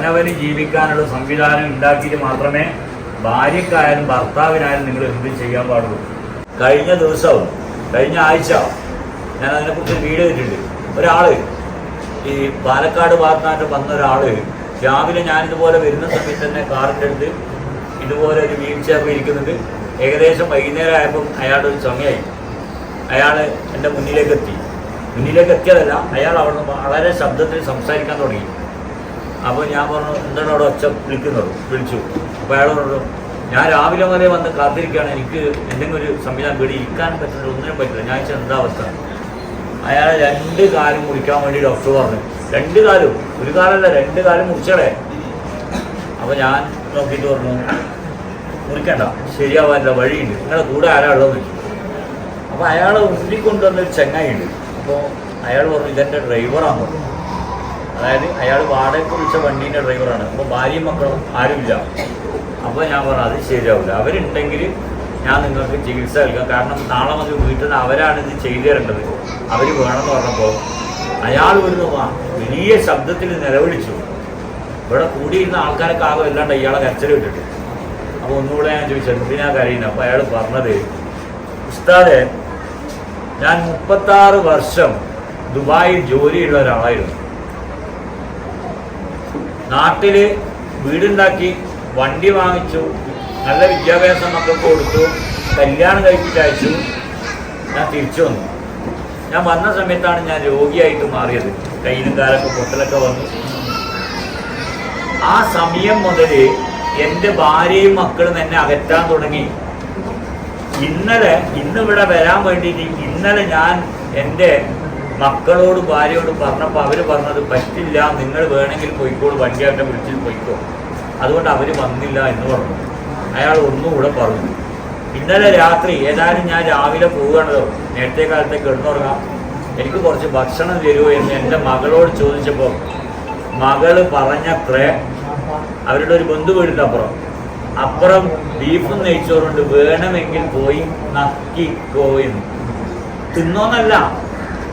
അവനവന് ജീവിക്കാനുള്ള സംവിധാനം ഉണ്ടാക്കിയിട്ട് മാത്രമേ ഭാര്യക്കായാലും ഭർത്താവിനായാലും നിങ്ങൾ എന്ത് ചെയ്യാൻ പാടുള്ളൂ. കഴിഞ്ഞ ദിവസവും കഴിഞ്ഞ ആഴ്ച ഞാൻ അതിനെക്കുറിച്ച് വീഡിയോ ഇട്ടിട്ടുണ്ട്. ഒരാൾ ഈ പാലക്കാട് ഭാഗത്തായിട്ട് വന്ന ഒരാൾ രാവിലെ ഞാനിതുപോലെ വരുന്ന സമയത്ത് തന്നെ കാറിന്റെ അടുത്ത് ഇതുപോലെ ഒരു വീൽ ചെയറിൽ ഇരിക്കുന്നുണ്ട്. ഏകദേശം വൈകുന്നേരം ആയപ്പം അയാളുടെ ഒരു ചുമയായി അയാൾ എന്റെ മുന്നിലേക്ക് എത്തി. മുന്നിലേക്ക് എത്തിയതല്ല അയാൾ അവിടെ നിന്ന് വളരെ ശബ്ദത്തിൽ സംസാരിക്കാൻ തുടങ്ങി. അപ്പോൾ ഞാൻ പറഞ്ഞു എന്താണ് അവിടെ ഒച്ച വിളിക്കുന്നത്? വിളിച്ചു. അപ്പോൾ അയാൾ പറഞ്ഞു ഞാൻ രാവിലെ മുതലേ വന്ന് കാത്തിരിക്കുകയാണ്. എനിക്ക് എന്തെങ്കിലും ഒരു സംവിധാനം പേടി ഇരിക്കാനും പറ്റില്ല ഒന്നിനും പറ്റില്ല. ഞാൻ എന്താ അവസ്ഥ? അയാൾ രണ്ട് കാലും മുറിക്കാൻ വേണ്ടി ഡോക്ടർ പറഞ്ഞു. രണ്ട് കാലും. ഒരു കാലല്ല രണ്ട് കാലും മുറിച്ചടേ. അപ്പോൾ ഞാൻ നോക്കിയിട്ട് പറഞ്ഞു മുറിക്കണ്ട ശരിയാവാനുള്ള വഴിയുണ്ട്. നിങ്ങളുടെ കൂടെ ആരാ ഉള്ളത് അപ്പോൾ അയാൾ ഉള്ളിൽ കൊണ്ടുവന്നൊരു ചെങ്ങായിണ്ട് അപ്പോൾ അയാൾ പറഞ്ഞു ഇതെന്റെ ഡ്രൈവറാണ് പറഞ്ഞു അതായത് അയാൾ വാടകയ്ക്ക് വിളിച്ച വണ്ടീന്റെ ഡ്രൈവറാണ്. അപ്പോൾ ഭാര്യയും മക്കളും ആരുമില്ല. അപ്പോൾ ഞാൻ പറഞ്ഞു അത് ശരിയാവില്ല അവരുണ്ടെങ്കിൽ ഞാൻ നിങ്ങൾക്ക് ചികിത്സ നൽകാം. കാരണം നാളെ മുതൽ വീട്ടിൽ നിന്ന് അവരാണ് ഇത് ചെയ്തു തരേണ്ടത്. അവർ വേണമെന്ന് പറഞ്ഞപ്പോൾ അയാൾ ഒരു വലിയ ശബ്ദത്തിൽ നിലവിളിച്ചു. ഇവിടെ കൂടിയിരുന്ന ആൾക്കാരൊക്കെ ആകെ അല്ലാണ്ട് ഇയാളെ കരച്ചിൽ വിട്ടിട്ട് അപ്പോൾ ഒന്നുകൂടെ ഞാൻ ചോദിച്ചു എന്തിനാ കരയുന്നത് അപ്പോൾ അയാൾ പറഞ്ഞത് ഉസ്താദെ ഞാൻ മുപ്പത്താറ് വർഷം ദുബായിൽ ജോലിയുള്ള ഒരാളായിരുന്നു. നാട്ടിൽ വീടുണ്ടാക്കി വണ്ടി വാങ്ങിച്ചു നല്ല വിദ്യാഭ്യാസം മക്കൾക്ക് കൊടുത്തു കല്യാണം കഴിച്ചിട്ടയച്ചു ഞാൻ തിരിച്ചു വന്നു. ഞാൻ വന്ന സമയത്താണ് ഞാൻ രോഗിയായിട്ട് മാറിയത്. കയ്യിലും കാലൊക്കെ പൊട്ടലൊക്കെ വന്നു. ആ സമയം മുതൽ എന്റെ ഭാര്യയും മക്കളും എന്നെ അകറ്റാൻ തുടങ്ങി. ഇന്നലെ ഇന്നിവിടെ വരാൻ വേണ്ടിയിട്ട് ഇന്നലെ ഞാൻ എന്റെ മക്കളോട് ഭാര്യയോട് പറഞ്ഞപ്പോൾ അവർ പറഞ്ഞത് പറ്റില്ല നിങ്ങൾ വേണമെങ്കിൽ പോയിക്കോളൂ വണ്ടിയാരുടെ വീട്ടിൽ പോയിക്കോ. അതുകൊണ്ട് അവർ വന്നില്ല എന്ന് പറഞ്ഞു. അയാൾ ഒന്നുകൂടെ പറഞ്ഞു. ഇന്നലെ രാത്രി ഏതായാലും ഞാൻ രാവിലെ പോവുകയാണല്ലോ നേരത്തെ കാലത്തെ കിടന്നുറങ്ങാം. എനിക്ക് കുറച്ച് ഭക്ഷണം തരുമോ എന്ന് എന്റെ മകളോട് ചോദിച്ചപ്പോൾ മകൾ പറഞ്ഞത്രേ അവരുടെ ഒരു ബന്ധു വീടിന്റെ അപ്പുറം. അപ്പുറം ബീഫും നെയ്ച്ചോറുണ്ട്. വേണമെങ്കിൽ പോയി നക്കിക്കോ എന്ന്. തിന്നോന്നല്ല.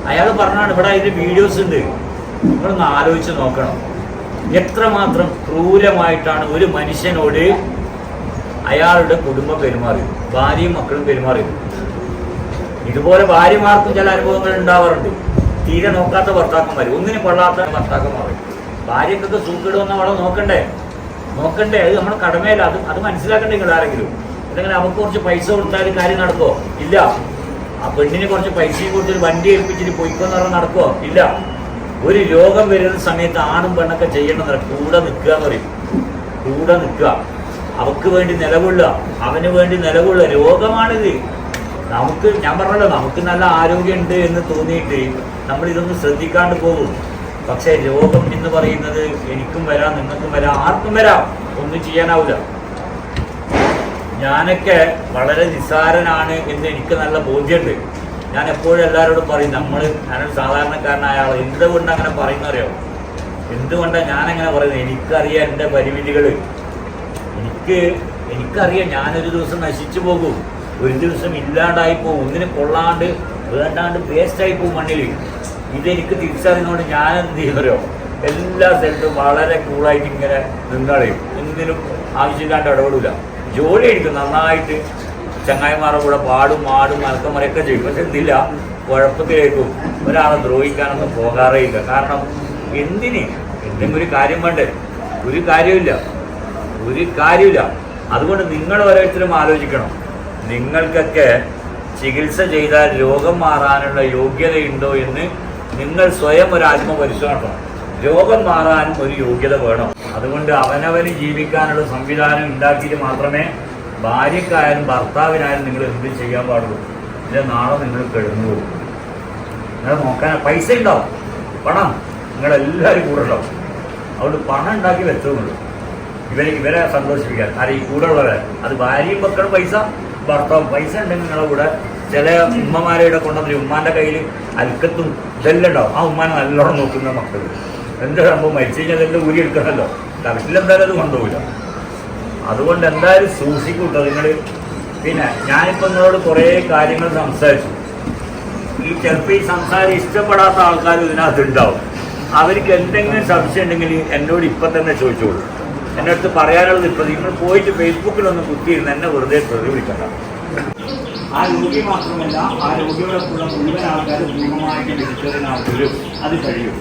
അയാൾ പറഞ്ഞാണ് ഇവിടെ അതിന്റെ വീഡിയോസ് ഉണ്ട്. നിങ്ങളൊന്ന് ആലോചിച്ച് നോക്കണം. എത്രമാത്രം ക്രൂരമായിട്ടാണ് ഒരു മനുഷ്യനോട് അയാളുടെ കുടുംബം പെരുമാറിയത് ഭാര്യയും മക്കളും പെരുമാറിയത്. ഇതുപോലെ ഭാര്യമാർക്കും ചില അനുഭവങ്ങൾ ഉണ്ടാവാറുണ്ട്. തീരെ നോക്കാത്ത ഭർത്താക്കന്മാർ ഒന്നിനും കൊള്ളാത്ത ഭർത്താക്കന്മാർ ഭാര്യക്കൊക്കെ സൂക്കിടുമെന്ന് അവളെ നോക്കണ്ടേ? നോക്കണ്ടേ? അത് നമ്മുടെ കടമയല്ല. അത് അത് മനസ്സിലാക്കണ്ടേ നിങ്ങൾ ആരെങ്കിലും. അല്ലെങ്കിൽ അവർക്ക് കുറച്ച് പൈസ കൊടുത്താൽ കാര്യം നടക്കുമോ ഇല്ല. ആ പെണ്ണിന് കുറച്ച് പൈസയും കൊടുത്തൊരു വണ്ടി ഏൽപ്പിച്ചിട്ട് പൊയ്ക്കോന്ന് പറഞ്ഞാൽ നടക്കോ ഇല്ല. ഒരു രോഗം വരുന്ന സമയത്ത് ആണും പെണ്ണൊക്കെ ചെയ്യേണ്ടത് കൂടെ നിൽക്കുക എന്ന് പറയും. കൂടെ നിൽക്കുക. അവക്ക് വേണ്ടി നിലകൊള്ളുക. അവന് വേണ്ടി നിലകൊള്ളുക. രോഗമാണിത്. നമുക്ക് ഞാൻ പറഞ്ഞല്ലോ നമുക്ക് നല്ല ആരോഗ്യമുണ്ട് എന്ന് തോന്നിയിട്ട് നമ്മൾ ഇതൊന്നും ശ്രദ്ധിക്കാണ്ട് പോകും. പക്ഷേ രോഗം എന്ന് പറയുന്നത് എനിക്കും വരാം നിങ്ങൾക്കും വരാം ആർക്കും വരാം. ഒന്നും ചെയ്യാനാവില്ല ഞാനൊക്കെ വളരെ നിസ്സാരനാണ് എന്ന് എനിക്ക് നല്ല ബോധ്യമുണ്ട്. ഞാൻ എപ്പോഴും എല്ലാവരോടും പറയും നമ്മൾ ഞാനൊരു സാധാരണക്കാരനായ ആൾ എന്തുകൊണ്ട് അങ്ങനെ പറയുന്നറിയോ? എന്തുകൊണ്ടാണ് ഞാനങ്ങനെ പറയുന്നത്? എനിക്കറിയാം എന്റെ പരിമിതികൾ എനിക്ക് എനിക്കറിയാം ഞാനൊരു ദിവസം നശിച്ചു പോകും. ഒരു ദിവസം ഇല്ലാണ്ടായി പോകും. ഒന്നിനും കൊള്ളാണ്ട് വേണ്ടാണ്ട് വേസ്റ്റായി പോകും മണ്ണിൽ ഇതെനിക്ക് തിരിച്ചറിയുന്നതുകൊണ്ട് ഞാൻ എന്ത് ചെയ്യുന്നറിയോ എല്ലാ സ്ഥലത്തും വളരെ കൂളായിട്ട് ഇങ്ങനെ നിന്നറിയും എന്തിനും ആവശ്യമില്ലാണ്ട് ഇടപെടില്ല ജോലി എടുക്കും നന്നായിട്ട്. ചങ്ങായിമാരുടെ കൂടെ പാടും മാടും മലക്കമറയൊക്കെ ചെയ്യും. പക്ഷെ എന്തില്ല കുഴപ്പത്തിലേക്കും ഒരാളെ ദ്രോഹിക്കാനൊന്നും പോകാറേ ഇല്ല കാരണം എന്തിന്? എന്തെങ്കിലും ഒരു കാര്യം വേണ്ടേ? ഒരു കാര്യമില്ല ഒരു കാര്യമില്ല അതുകൊണ്ട് നിങ്ങൾ ഓരോരുത്തരും ആലോചിക്കണം. നിങ്ങൾക്കൊക്കെ ചികിത്സ ചെയ്താൽ രോഗം മാറാനുള്ള യോഗ്യതയുണ്ടോ എന്ന് നിങ്ങൾ സ്വയം ഒരു ആത്മപരിശോധന രോഗം മാറാൻ ഒരു യോഗ്യത വേണം. അതുകൊണ്ട് അവനവന് ജീവിക്കാനുള്ള സംവിധാനം ഉണ്ടാക്കിയിട്ട് മാത്രമേ ഭാര്യക്കായാലും ഭർത്താവിനായാലും നിങ്ങൾ എന്ത് ചെയ്യാൻ പാടുള്ളൂ. ഇല്ല നാളെ നിങ്ങൾ കിടന്നു പോകും നിങ്ങൾ നോക്കാൻ പൈസ ഉണ്ടാവും. പണം നിങ്ങളെല്ലാവരും കൂടെ ഉണ്ടാവും അതുകൊണ്ട് പണം ഉണ്ടാക്കി വെച്ചോന്നുള്ളൂ ഇവരെ ഇവരെ സന്തോഷിപ്പിക്കാൻ. അല്ല ഈ കൂടെ ഉള്ളവരെ അത് ഭാര്യയും മക്കളും പൈസ ഭർത്താവും പൈസ ഉണ്ടെങ്കിൽ നിങ്ങളുടെ കൂടെ ചില ഉമ്മമാരുടെ കൊണ്ടുവന്നിട്ട് ഉമ്മാന്റെ കയ്യിൽ അൽക്കത്തും ഇതെല്ലാം ഉണ്ടാവും. ആ ഉമ്മാനെ നല്ലോണം നോക്കുന്ന മക്കൾ എന്താ സംഭവം മരിച്ചു കഴിഞ്ഞാൽ ഇതെല്ലാം ഊരി എടുക്കണമല്ലോ കറക്റ്റിലെന്തായാലും അത് കൊണ്ടുപോകില്ല അതുകൊണ്ട് എന്തായാലും സൂക്ഷിക്കൂട്ടോ നിങ്ങൾ പിന്നെ ഞാനിപ്പോൾ നിങ്ങളോട് കുറേ കാര്യങ്ങൾ സംസാരിച്ചു. ഈ ചിലപ്പോൾ ഈ സംസാരം ഇഷ്ടപ്പെടാത്ത ആൾക്കാർ ഇതിനകത്ത് ഉണ്ടാവും. അവർക്ക് എന്തെങ്കിലും സംശയം ഉണ്ടെങ്കിൽ എന്നോട് ഇപ്പം തന്നെ ചോദിച്ചോളൂ. എന്റെ അടുത്ത് പറയാനുള്ളത് ഇപ്പം നിങ്ങൾ പോയിട്ട് ഫേസ്ബുക്കിലൊന്ന് കുത്തിയിരുന്ന് എന്നെ വെറുതെ പ്രതി വിളിക്കണ്ട. ആ രോഗി മാത്രമല്ല ആ രോഗിയോടൊപ്പമുള്ള മുഴുവൻ ആൾക്കാരും പൂർണമായിട്ട് വിളിച്ചതിനാൽ അത് കഴിയും.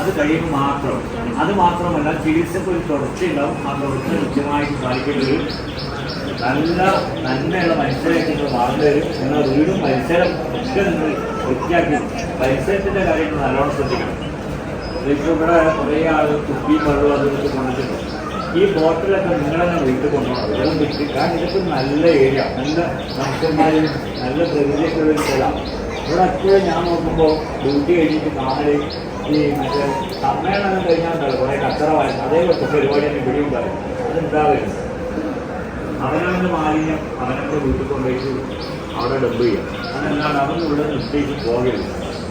അത് കഴിയുമ്പോൾ മാത്രം. അത് മാത്രമല്ല ചികിത്സക്ക് ഒരു തുടർച്ചയുണ്ടാവും. ആ തുടർച്ച കൃത്യമായിട്ട് പാലിക്കേണ്ടത് നല്ല നന്മയുള്ള മനുഷ്യരായിട്ട് നിങ്ങൾ വളർന്നു വരും. നിങ്ങളുടെ വീടും പരിസരം ഒക്കെ നിങ്ങൾ വൃത്തിയാക്കി പരിസരത്തിന്റെ കാര്യങ്ങൾ നല്ലോണം ശ്രദ്ധിക്കണം. ഇവിടെ കുറേ ആൾ കുപ്പി വെള്ളം അത് ഇതൊക്കെ കൊണ്ടിട്ടുണ്ട് ഈ ബോട്ടിലൊക്കെ നിങ്ങൾ തന്നെ വീട്ടിൽ കൊണ്ടുപോകണം. വെള്ളം വിറ്റ് കാരണം ഇതൊക്കെ നല്ല ഏരിയ. നല്ല മനുഷ്യന്മാരും നല്ല പ്രകൃതിയൊക്കെ ഒരു സ്ഥലമാണ് ഇവിടെ എപ്പോഴും ഞാൻ നോക്കുമ്പോൾ ഡ്യൂട്ടി കഴിഞ്ഞിട്ട് കാണൽ ഈ സമ്മേളനം കഴിഞ്ഞാൽ ഉണ്ടല്ലോ അതേപോലെ കച്ചറവായിരുന്നു അതേപോലത്തെ പരിപാടിയൊക്കെ ഇവിടെ ഉണ്ടാവും അതുണ്ടാവരുത് അവനവന്റെ മാലിന്യം അവനവന്റെ വീട്ടിൽ കൊണ്ടുപോയിട്ട് അവിടെ ഡബ് ചെയ്യാം. അതല്ലാണ്ട് അവനുള്ള നിശ്ചയിച്ച് പോകരുത്.